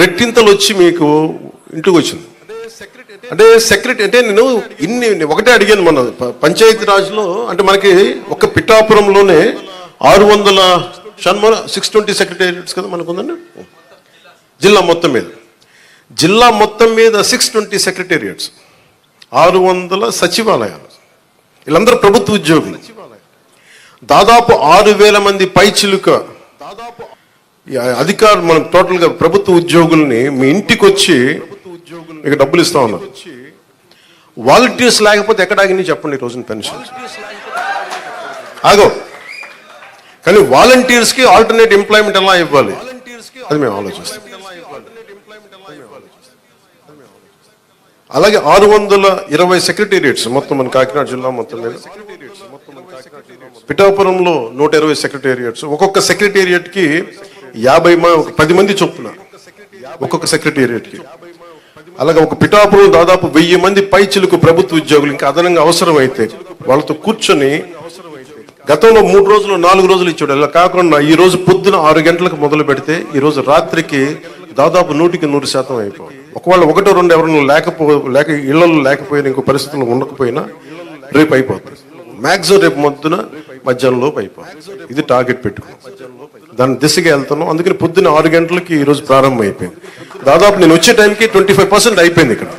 రెట్టింతలు వచ్చి మీకు ఇంటికి వచ్చింది అంటే సెక్రటరీ అంటే నేను ఇన్ని ఒకటే అడిగాను మన పంచాయతీ రాజ్లో అంటే మనకి ఒక పిఠాపురంలోనే ఆరు వందల షణ్మల సిక్స్ ట్వంటీ సెక్రటేరియట్స్ కదా మనకు ఉందండి జిల్లా మొత్తం మీద. జిల్లా మొత్తం మీద సిక్స్ ట్వంటీ సెక్రటేరియట్స్ ఆరు వందల సచివాలయాలు. వీళ్ళందరూ ప్రభుత్వ ఉద్యోగులు. దాదాపు ఆరు వేల మంది పైచిలుక. దాదాపు అధికారులు మనం టోటల్గా ప్రభుత్వ ఉద్యోగుల్ని మీ ఇంటికి వచ్చి మీకు డబ్బులు ఇస్తా ఉన్నారు. వాలంటీర్స్ లేకపోతే ఎక్కడ ఆగింది చెప్పండి ఈ రోజున పెన్షన్? ఆగో. కానీ వాలంటీర్స్కి ఆల్టర్నేట్ ఎంప్లాయ్మెంట్ ఎలా ఇవ్వాలి? అది మేము ఆలోచిస్తాం. అలాగే ఆరు వందల ఇరవై సెక్రటేరియట్స్ మొత్తం మన కాకినాడ జిల్లా మొత్తం మీద. పిఠాపురంలో నూట ఇరవై సెక్రటేరియట్స్ ఒక్కొక్క సెక్రటేరియట్కి యాభై మా ఒక పది మంది చొప్పున ఒక్కొక్క సెక్రటేరియట్కి. అలాగే ఒక పిఠాపురం దాదాపు వెయ్యి మంది పైచిలకు ప్రభుత్వ ఉద్యోగులు ఇంకా అదనంగా అవసరమైతే వాళ్ళతో కూర్చొని గతంలో మూడు రోజులు నాలుగు రోజులు ఇచ్చాడు ఇలా కాకుండా ఈ రోజు పొద్దున ఆరు గంటలకు మొదలు పెడితే ఈ రోజు రాత్రికి దాదాపు నూటికి నూరు శాతం అయిపోయింది ఒకవేళ ఒకటో రెండు ఎవరైనా లేకపో లేక ఇళ్ళలో లేకపోయినా ఇంకో పరిస్థితుల్లో ఉండకపోయినా రేపు అయిపోతుంది. మ్యాక్సిమం రేపు మొద్దున మధ్యాహ్నంలోపు అయిపోతుంది. ఇది టార్గెట్ పెట్టుకో దాని దిశగా వెళ్తున్నాం. అందుకని పొద్దున్న ఆరు గంటలకి ఈరోజు ప్రారంభం అయిపోయింది దాదాపు నేను వచ్చే టైంకి ట్వంటీ ఫైవ్ పర్సెంట్ అయిపోయింది ఇక్కడ.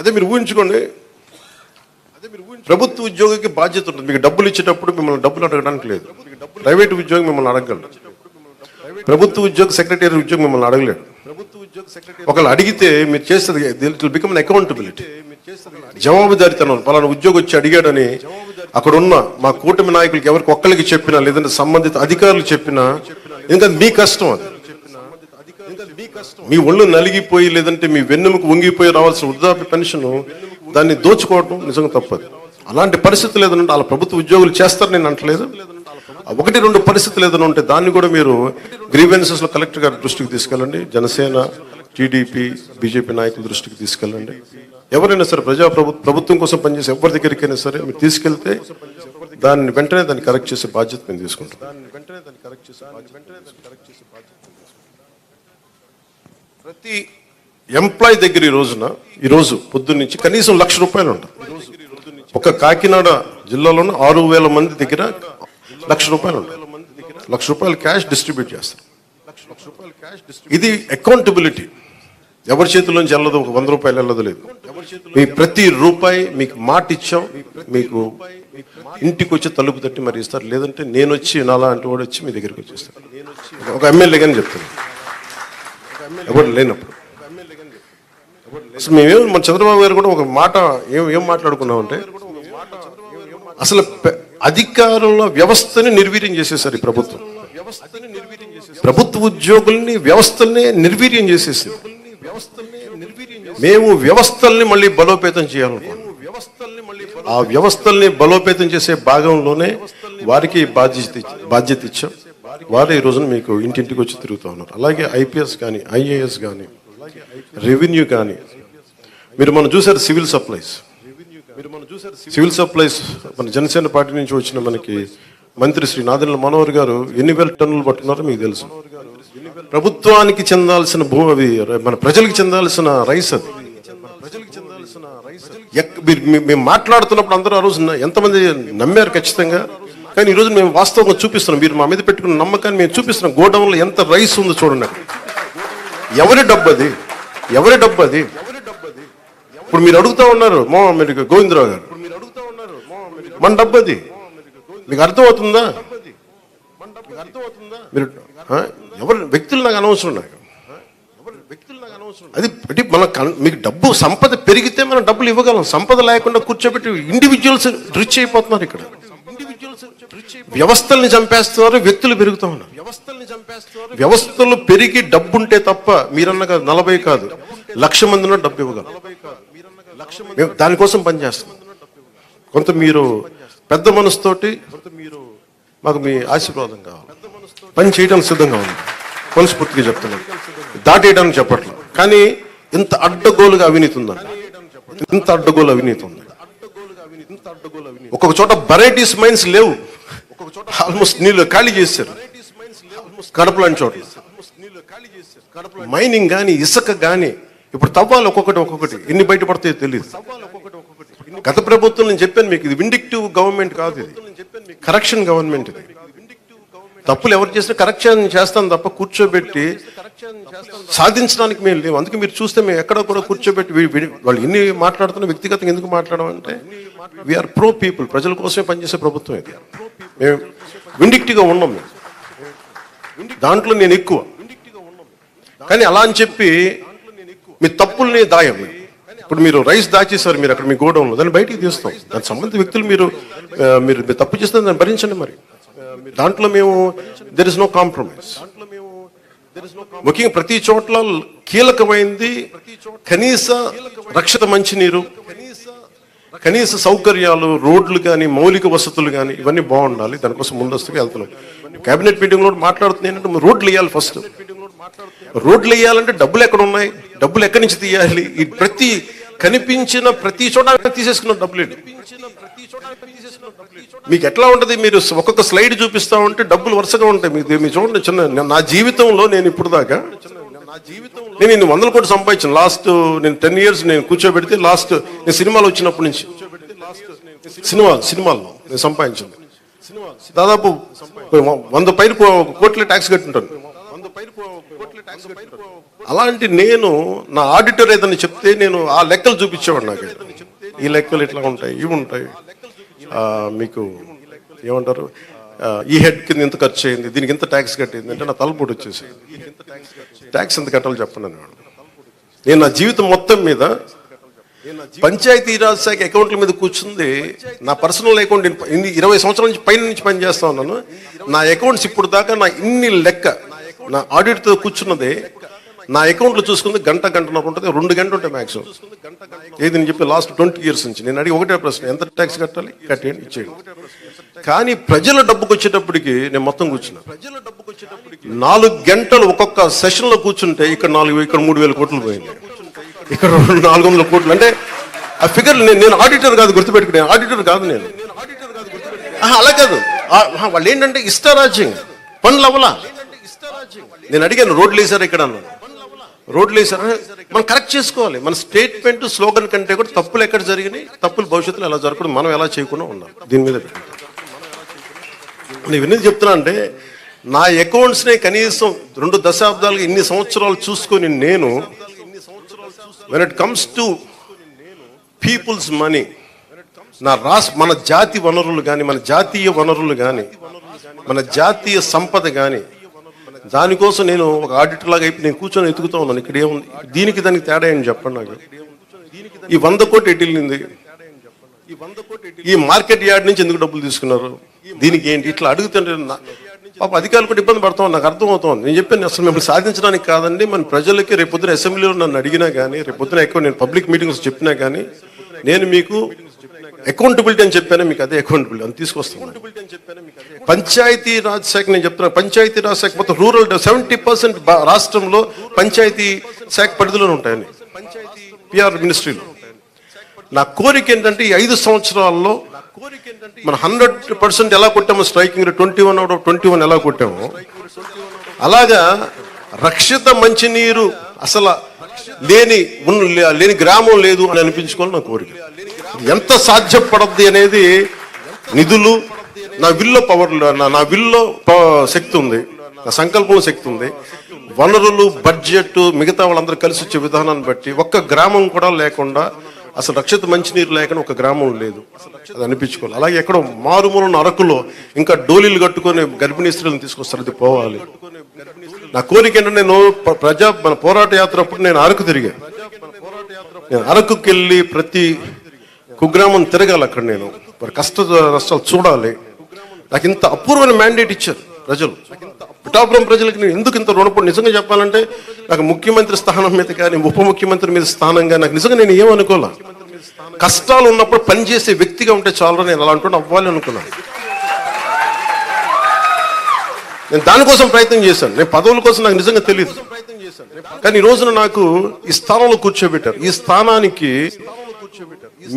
అదే మీరు ఊహించుకోండి. ప్రభుత్వ ఉద్యోగికి బాధ్యత ఉంటుంది. మీకు డబ్బులు ఇచ్చేటప్పుడు మిమ్మల్ని డబ్బులు అడగడానికి లేదు. ప్రైవేట్ ఉద్యోగి మిమ్మల్ని అడగలడు ప్రభుత్వ ఉద్యోగ సెక్రటరీ ఉద్యోగం మిమ్మల్ని అడగలేడు. ఒకళ్ళు అడిగితే మీరు చేస్తుంది ఇట్ బికమ్ అకౌంటబిలిటీ జవాబుదారితనం పలానా ఉద్యోగి వచ్చి అడిగాడని అక్కడ ఉన్న మా కూటమి నాయకులకి ఎవరికి ఒక్కరికి చెప్పినా లేదంటే సంబంధిత అధికారులు చెప్పినా ఎందుకంటే మీ కష్టం అది. మీ ఒళ్ళు నలిగిపోయి లేదంటే మీ వెన్నెముక వంగిపోయి రావాల్సిన వృద్ధాప్య పెన్షన్ దాన్ని దోచుకోవడం నిజంగా తప్పదు. అలాంటి పరిస్థితులు ఏదైనా ఉంటే వాళ్ళ ప్రభుత్వ ఉద్యోగులు చేస్తారు నేను అంటలేదు. ఒకటి రెండు పరిస్థితులు ఏదైనా ఉంటే దాన్ని కూడా మీరు గ్రీవెన్సెస్లో కలెక్టర్ గారి దృష్టికి తీసుకెళ్ళండి. జనసేన టీడీపీ బీజేపీ నాయకుల దృష్టికి తీసుకెళ్ళండి. ఎవరైనా సరే ప్రజా ప్రభుత్వం కోసం పనిచేసి ఎవరి దగ్గరికైనా సరే మీరు తీసుకెళ్తే దాన్ని వెంటనే దాన్ని కరెక్ట్ చేసే బాధ్యత మేము తీసుకుంటాం. ప్రతి ఎంప్లాయ్ దగ్గర ఈ రోజున ఈ రోజు పొద్దున్న నుంచి కనీసం లక్ష రూపాయలు ఉంటాయి ఒక కాకినాడ జిల్లాలోనే ఆరు వేల మంది దగ్గర లక్ష రూపాయలు ఉంటాయి లక్ష రూపాయలు క్యాష్ డిస్ట్రిబ్యూట్ చేస్తారు. ఇది అకౌంటబిలిటీ ఎవరి చేతిలోంచి వెళ్ళదు? ఒక వంద రూపాయలు వెళ్ళదు లేదు. మీ ప్రతి రూపాయి మీకు మాట ఇచ్చాం. మీకు ఇంటికి వచ్చి తలుపు తట్టి మరి ఇస్తారు. లేదంటే నేను వచ్చి నాలా అంటే వాడు వచ్చి మీ దగ్గరికి వచ్చేస్తాను ఒక ఎమ్మెల్యే కానీ చెప్తాను. ఎవరు లేనప్పుడు. అసలు మేమేం మన చంద్రబాబు గారు కూడా ఒక మాట ఏం ఏం మాట్లాడుకున్నామంటే అసలు అధికారంలో వ్యవస్థని నిర్వీర్యం చేసేసారు ఈ ప్రభుత్వం. ప్రభుత్వ ఉద్యోగుల్ని వ్యవస్థల్ని నిర్వీర్యం చేసేసింది. మేము వ్యవస్థల్ని మళ్ళీ బలోపేతం చేయాలనుకున్నాం ఆ వ్యవస్థల్ని బలోపేతం చేసే భాగంలోనే వారికి బాధ్యత బాధ్యత ఇచ్చాం. వారు ఈ రోజున మీకు ఇంటింటికి వచ్చి తిరుగుతూ ఉన్నారు. అలాగే ఐపీఎస్ కానీ ఐఏఎస్ కానీ రెవెన్యూ కానీ మీరు మనం చూసారు సివిల్ సప్లైస్. సివిల్ సప్లైస్ మన జనసేన పార్టీ నుంచి వచ్చిన మనకి మంత్రి శ్రీ నాదెండ్ల మనోహర్ గారు ఎన్ని వేల టన్నులు పట్టుకున్నారో మీకు తెలుసు. ప్రభుత్వానికి చెందాల్సిన భూ అది మన ప్రజలకు చెందాల్సిన రైస్ అది. ఎక్- మీరు- మేము మాట్లాడుతున్నప్పుడు అందరూ ఆ రోజు ఎంతమంది నమ్మారు ఖచ్చితంగా? కానీ ఈ రోజు మేము వాస్తవంగా చూపిస్తున్నాం. మీరు మా మీద పెట్టుకున్న నమ్మకాన్ని మేము చూపిస్తున్నాం. గోడౌన్లో ఎంత రైస్ ఉందో చూడండి ఎవరి డబ్బు అది? ఎవరి డబ్బు అది? ఇప్పుడు మీరు అడుగుతా ఉన్నారు మా మీరు గోవిందరావు గారు. మన డబ్బు అది. మీకు అర్థమవుతుందా? మీరు? ఎవరు వ్యక్తులు నాకు అనవసరం నాకు. అది అంటే మన మీకు డబ్బు సంపద పెరిగితే మనం డబ్బులు ఇవ్వగలం. సంపద లేకుండా కూర్చోబెట్టి ఇండివిజువల్స్ రిచ్ అయిపోతున్నారు ఇక్కడ. వ్యవస్థల్ని చంపేస్తున్నారు వ్యక్తులు పెరుగుతూ ఉన్నారు. వ్యవస్థలు పెరిగి డబ్బు ఉంటే తప్ప మీరన్నగా నలభై కాదు. లక్ష మంది ఉన్న డబ్బు ఇవ్వగలం. మేము దానికోసం పనిచేస్తాం. కొంత మీరు పెద్ద మనసుతోటి మాకు మీ ఆశీర్వాదం కావాలి. పని చేయడానికి సిద్ధంగా ఉంది. మనస్ఫూర్తిగా చెప్తున్నాను. దాటేయడానికి చెప్పట్లేదు. కానీ ఇంత అడ్డగోలుగా అవినీతి ఉందండి ఇంత అడ్డగోలు అవినీతి ఉంది. ఒక్కొక్క చోట వెరైటీస్ మైన్స్ లేవు. ఆల్మోస్ట్ నీళ్ళు ఖాళీ చేశారు. కడప లాంటి చోట మైనింగ్ కానీ ఇసుక కానీ ఇప్పుడు తవ్వాలి ఒక్కొక్కటి ఒక్కొక్కటి. ఎన్ని బయటపడతాయో తెలియదు గత ప్రభుత్వం నేను చెప్పాను మీకు ఇది విండిక్టివ్ గవర్నమెంట్ కాదు ఇది. కరెక్షన్ గవర్నమెంట్ ఇది. తప్పులు ఎవరు చేసినా కరెక్షన్ చేస్తాను తప్ప కూర్చోబెట్టి సాధించడానికి మేము లేవు. అందుకే మీరు చూస్తే మేము ఎక్కడ కూడా కూర్చోబెట్టి వాళ్ళు ఎన్ని మాట్లాడుతున్నా వ్యక్తిగతంగా ఎందుకు మాట్లాడమంటే వీఆర్ ప్రో పీపుల్ ప్రజల కోసమే పనిచేసే ప్రభుత్వం ఇది. మేము విండిక్టివ్గా ఉన్నాం మేము. దాంట్లో నేను ఎక్కువ. కానీ అలా అని చెప్పి మీ తప్పుల్ని దాయం. ఇప్పుడు మీరు రైస్ దాచేసారు మీరు అక్కడ మీ గోడౌన్లో. దాన్ని బయటికి తీస్తాం. దానికి సంబంధిత వ్యక్తులు మీరు మీరు మీరు తప్పు చేస్తే దాన్ని భరించండి మరి. దాంట్లో మేము దెర్ ఇస్ నో కాంప్రమైజ్ ముఖ్యంగా ప్రతి చోట్ల కీలకమైంది కనీస రక్షిత మంచినీరు కనీస సౌకర్యాలు రోడ్లు కానీ మౌలిక వసతులు కానీ ఇవన్నీ బాగుండాలి. దానికోసం ముందస్తుగా వెళ్తున్నాం. కేబినెట్ మీటింగ్లో మాట్లాడుతుంది ఏంటంటే రోడ్లు వేయాలి ఫస్ట్ రోడ్లు వేయాలంటే డబ్బులు ఎక్కడ ఉన్నాయి? డబ్బులు ఎక్కడి నుంచి తీయాలి? ఈ ప్రతి కనిపించిన ప్రతి చోట తీసేసుకున్న డబ్బులు మీకు ఎట్లా ఉంటుంది? మీరు ఒక్కొక్క స్లైడ్ చూపిస్తా ఉంటే డబ్బులు వరుసగా ఉంటాయి. మీకు మీరు చూడండి చిన్న నా జీవితంలో నేను ఇప్పుడు దాకా నేను ఇన్ని వందల కోట్లు సంపాదించాను. లాస్ట్ నేను టెన్ ఇయర్స్ నేను కూర్చోబెడితే లాస్ట్ నేను సినిమాలు వచ్చినప్పటి నుంచి. సినిమా సినిమాల్లో నేను సంపాదించింది దాదాపు వంద పైన కోట్ల ట్యాక్స్ కట్టుంటాను. అలాంటి నేను నా ఆడిటర్ ఏదైనా చెప్తే నేను ఆ లెక్కలు చూపించేవాడు నాకు. ఈ లెక్కలు ఇట్లా ఉంటాయి ఇవి ఉంటాయి. ఆ, మీకు ఏమంటారు? ఈ హెడ్ కింద ఇంత ఖర్చు అయింది దీనికి ఇంత ట్యాక్స్ కట్టింది అంటే నా తలపోటు వచ్చేసి. ట్యాక్స్ ఎంత కట్టాలో చెప్పండి అనేవాడు నేను నా జీవితం మొత్తం మీద పంచాయతీ రాజ్ శాఖ అకౌంట్ల మీద కూర్చుంది. నా పర్సనల్ అకౌంట్ ఇరవై సంవత్సరాల నుంచి పైన నుంచి పని చేస్తా ఉన్నాను. నా అకౌంట్స్ ఇప్పుడు దాకా నా ఇన్ని లెక్క నా ఆడిట్తో కూర్చున్నది నా అకౌంట్లో చూసుకుంది గంట గంటన్నర ఉంటుంది రెండు గంటలు ఉంటాయి మ్యాక్సిమం ఏది నేను చెప్పి లాస్ట్ ట్వంటీ ఇయర్స్ నుంచి. నేను అడిగి ఒకటే ప్రశ్న ఎంత ట్యాక్స్ కట్టాలి? కట్టేయండి ఇచ్చేయండి. కానీ ప్రజల డబ్బుకి వచ్చేటప్పటికి నేను మొత్తం కూర్చున్నా. నాలుగు గంటలు ఒక్కొక్క సెషన్లో కూర్చుంటే ఇక్కడ నాలుగు ఇక్కడ మూడు వేల కోట్లు పోయింది. ఇక్కడ రెండు నాలుగు వందల కోట్లు. అంటే ఆ ఫిగర్ నేను నేను ఆడిటర్ కాదు గుర్తుపెట్టుకునే ఆడిటర్ కాదు నేను. అలా కాదు. వాళ్ళు ఏంటంటే ఇష్టారాజ్యం పనులు అవ్వలా. నేను అడిగాను రోడ్లు వేసారు ఇక్కడ అన్నాను రోడ్లు వేసారు మనం కరెక్ట్ చేసుకోవాలి. మన స్టేట్మెంట్ స్లోగన్ కంటే కూడా తప్పులు ఎక్కడ జరిగినాయి తప్పులు భవిష్యత్తులో ఎలా జరగకూడదు మనం ఎలా చేయకుండా ఉండాలి. దీని మీద నేను విన్నది చెప్తున్నా అంటే నా అకౌంట్స్ని కనీసం రెండు దశాబ్దాలుగా ఇన్ని సంవత్సరాలు చూసుకొని నేను when it comes to people's money నా రాస్ మన జాతి వనరులు కానీ మన జాతీయ వనరులు కానీ మన జాతీయ సంపద కానీ దానికోసం నేను ఒక ఆడిటర్ లాగా అయిపోయి నేను కూర్చొని ఎతుకుతా ఉన్నాను. ఇక్కడ ఏముంది? దీనికి దానికి తేడా ఏంటి చెప్పండి నాకు. ఈ వంద కోటి ఎటు ఈ మార్కెట్ యార్డ్ నుంచి ఎందుకు డబ్బులు తీసుకున్నారు? దీనికి ఏంటి? ఇట్లా అడుగుతుంటే నా- పాప అధికారులు కూడా ఇబ్బంది పడతాం నాకు అర్థమవుతోంది. నేను చెప్పాను అసలు మిమ్మల్ని సాధించడానికి కాదండి. మన ప్రజలకి రేపొద్దున అసెంబ్లీలో నన్ను అడిగినా కానీ రేపొద్దున ఎక్కువ నేను పబ్లిక్ మీటింగ్స్ చెప్పినా కానీ నేను మీకు అకౌంటబిలిటీ అని చెప్పాను మీకు అదే అకౌంటబిలిటీ అని తీసుకొస్తాను పంచాయతీ రాజ్ శాఖ నేను చెప్తున్నా పంచాయతీ రాజ్ శాఖ మొత్తం రూరల్ సెవెంటీ పర్సెంట్ రాష్ట్రంలో పంచాయతీ శాఖ పరిధిలోనే ఉంటాయని. పిఆర్ మినిస్ట్రీలో నా కోరిక ఏంటంటే ఈ ఐదు సంవత్సరాల్లో మన హండ్రెడ్ పర్సెంట్ ఎలా కొట్టామో striking twenty one out of twenty one ఎలా కొట్టామో అలాగా రక్షిత మంచినీరు అసలు లేని లేని గ్రామం లేదు అని అనిపించుకోవాలి నా కోరిక. ఎంత సాధ్యపడద్ది అనేది నిధులు నా విల్లో పవర్ నా నా విల్లో ప- శక్తి ఉంది నా సంకల్పం శక్తి ఉంది. వనరులు బడ్జెట్ మిగతా వాళ్ళందరూ కలిసి వచ్చే విధానాన్ని బట్టి ఒక్క గ్రామం కూడా లేకుండా అసలు రక్షిత మంచినీరు లేకుండా ఒక గ్రామం లేదు. అది అనిపించుకోవాలి. అలాగే ఎక్కడో మారుమూలన అరకులో ఇంకా డోలీలు కట్టుకొని గర్భిణీ స్త్రీలను తీసుకొస్తారు అది పోవాలి. నా కోరిక ఏంటంటే నేను ప్రజా మన పోరాట యాత్ర అప్పుడు నేను అరకు తిరిగా. నేను అరకుకి వెళ్ళి ప్రతి కుగ్రామం తిరగాలి అక్కడ నేను. మరి కష్ట నష్టాలు చూడాలి. నాకు ఇంత అపూర్వమైన మ్యాండేట్ ఇచ్చారు ప్రజలు. పిఠాపురం ప్రజలకు నేను ఎందుకు ఇంత రుణపడి నిజంగా చెప్పాలంటే నాకు ముఖ్యమంత్రి స్థానం మీద కానీ ఉప ముఖ్యమంత్రి మీద స్థానం కానీ నాకు నిజంగా నేను ఏమనుకోలే? కష్టాలు ఉన్నప్పుడు పనిచేసే వ్యక్తిగా ఉంటే చాలా నేను అలా అంటున్నా అవ్వాలి అనుకున్నాను నేను దానికోసం ప్రయత్నం చేశాను. నేను పదవుల కోసం నాకు నిజంగా తెలియదు కానీ ఈ రోజున నాకు ఈ స్థానంలో కూర్చోబెట్టారు. ఈ స్థానానికి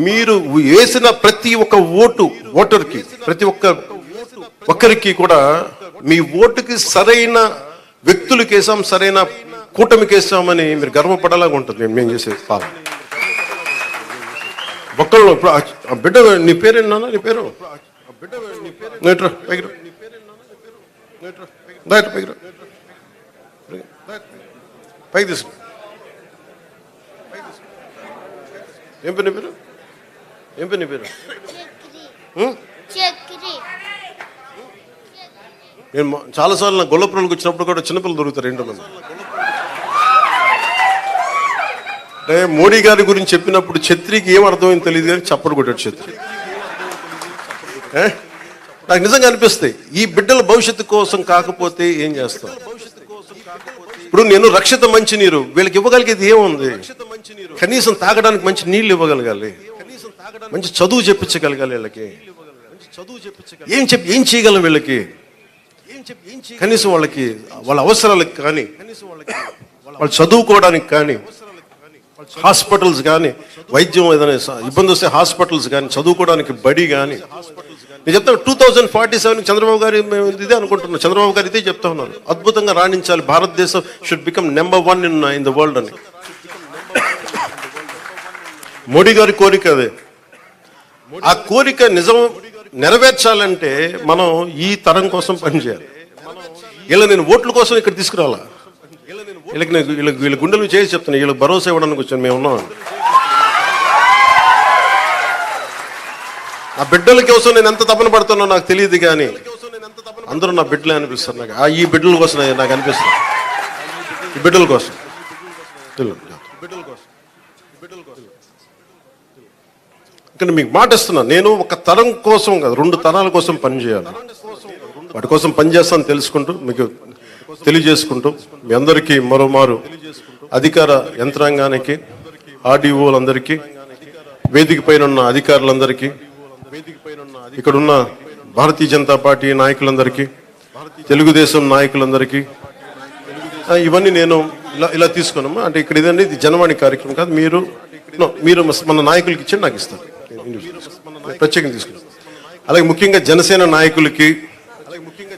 మీరు వేసిన ప్రతి ఒక్క ఓటు ఓటర్కి ప్రతి ఒక్క ఒక్కరికి కూడా మీ ఓటుకి సరైన వ్యక్తులకి వేసాం సరైన కూటమికి వేసామని మీరు గర్వపడేలాగా ఉంటుంది. మేము చేసే పాలన ఒక్కళ్ళు ఇప్పుడు బిడ్డ నీ పేరేనా నీ పేరు? నేట్రా పైకి రా. దా ఇటు పైకి రా. పైకి తీసుకు. ఏం పేరు నీ పేరు? ఏం పేరు నీ పేరు? మేము చాలాసార్లు నా గొల్లపురంకి వచ్చినప్పుడు కూడా చిన్నపిల్లలు దొరుకుతారు ఏంటో మేము అంటే మోడీ గారి గురించి చెప్పినప్పుడు ఛత్రికి ఏం అర్థమైంది తెలియదు కానీ చప్పడు కొట్టాడు ఛత్రి. నాకు నిజంగా అనిపిస్తాయి. ఈ బిడ్డల భవిష్యత్తు కోసం కాకపోతే ఏం చేస్తాం? ఇప్పుడు నేను రక్షిత మంచి నీరు వీళ్ళకి ఇవ్వగలిగేది ఏముంది? కనీసం తాగడానికి మంచి నీళ్ళు ఇవ్వగలగాలి. మంచి చదువు చెప్పించగలగాలి వీళ్ళకి. ఏం చెప్పి ఏం చేయగలం వీళ్ళకి? కనీసం వాళ్ళకి వాళ్ళ అవసరాలకు కానీ వాళ్ళు చదువుకోవడానికి కానీ హాస్పిటల్స్ కానీ వైద్యం ఏదైనా ఇబ్బంది వస్తే హాస్పిటల్స్ కానీ చదువుకోవడానికి బడి కానీ. నేను చెప్తాను two thousand forty seven Chandrababu గారు మేము ఇదే అనుకుంటున్నాం. చంద్రబాబు గారు ఇదే చెప్తా ఉన్నారు. అద్భుతంగా రాణించాలి. Bharatadesam should become number one in in the world అని. మోడీ గారి కోరిక అదే. ఆ కోరిక నిజం నెరవేర్చాలంటే మనం ఈ తరం కోసం పనిచేయాలి ఇలా నేను ఓట్ల కోసం ఇక్కడ తీసుకురావాలా? వీళ్ళకి నేను వీళ్ళకి వీళ్ళ గుండెలు చేసి చెప్తున్నాను వీళ్ళకి భరోసా ఇవ్వడానికి వచ్చాను మేము ఉన్నాం. నా బిడ్డల కోసం నేను ఎంత తపన పడుతున్నా నాకు తెలియదు కానీ అందరూ నా బిడ్డలే అనిపిస్తారు నాకు. ఆ ఈ బిడ్డల కోసం నాకు- నాకు అనిపిస్తుంది. ఈ బిడ్డల కోసం తెలియదు. ఇక్కడ మీకు మాట ఇస్తున్నా నేను ఒక తరం కోసం కాదు రెండు తరాల కోసం పనిచేయాలి వాటి కోసం పనిచేస్తాను తెలుసుకుంటూ మీకు తెలియజేసుకుంటూ మీ అందరికీ మరోమారు అధికార యంత్రాంగానికి ఆర్డీఓలందరికీ వేదిక పైన ఉన్న అధికారులందరికీ ఇక్కడున్న భారతీయ జనతా పార్టీ నాయకులందరికీ తెలుగుదేశం నాయకులందరికీ ఇవన్నీ నేను ఇలా ఇలా తీసుకున్నాము? అంటే ఇక్కడ ఇదండి ఇది జనవాణి కార్యక్రమం కాదు మీరు మీరు మన నాయకులకి ఇచ్చి నాకు ఇస్తారు. ప్రత్యేకంగా తీసుకున్నాను అలాగే ముఖ్యంగా జనసేన నాయకులకి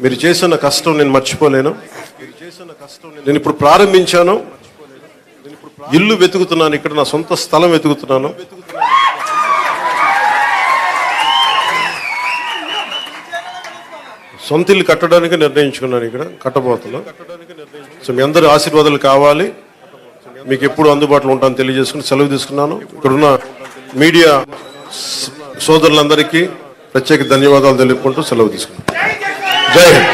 మీరు చేసిన కష్టం నేను మర్చిపోలేను. నేను ఇప్పుడు ప్రారంభించాను. ఇల్లు వెతుకుతున్నాను. ఇక్కడ నా సొంత స్థలం వెతుకుతున్నాను. సొంత ఇల్లు కట్టడానికి నిర్ణయించుకున్నాను ఇక్కడ కట్టబోతున్నా. సో మీ అందరి ఆశీర్వాదాలు కావాలి. మీకు ఎప్పుడు అందుబాటులో ఉంటాను తెలియజేసుకుని సెలవు తీసుకున్నాను. ఇక్కడున్న మీడియా సోదరులందరికీ ప్రత్యేక ధన్యవాదాలు తెలుపుకుంటూ సెలవు తీసుకున్నాను జై హింద్.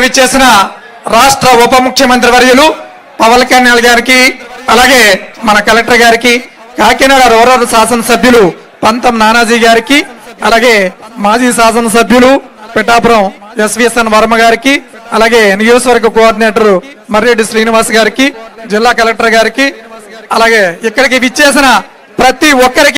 విచ్చేసిన రాష్ట్ర ఉప ముఖ్యమంత్రి వర్యులు పవన్ కళ్యాణ్ గారికి అలాగే మన కలెక్టర్ గారికి కాకినాడ రూరల్ శాసనసభ్యులు పంతం నానాజీ గారికి అలాగే మాజీ శాసనసభ్యులు పిఠాపురం ఎస్విఎస్ఎన్ వర్మ గారికి అలాగే నియోజకవర్గ కోఆర్డినేటర్ మర్రెడ్డి శ్రీనివాస్ గారికి జిల్లా కలెక్టర్ గారికి అలాగే ఇక్కడికి విచ్చేసిన ప్రతి ఒక్కరికి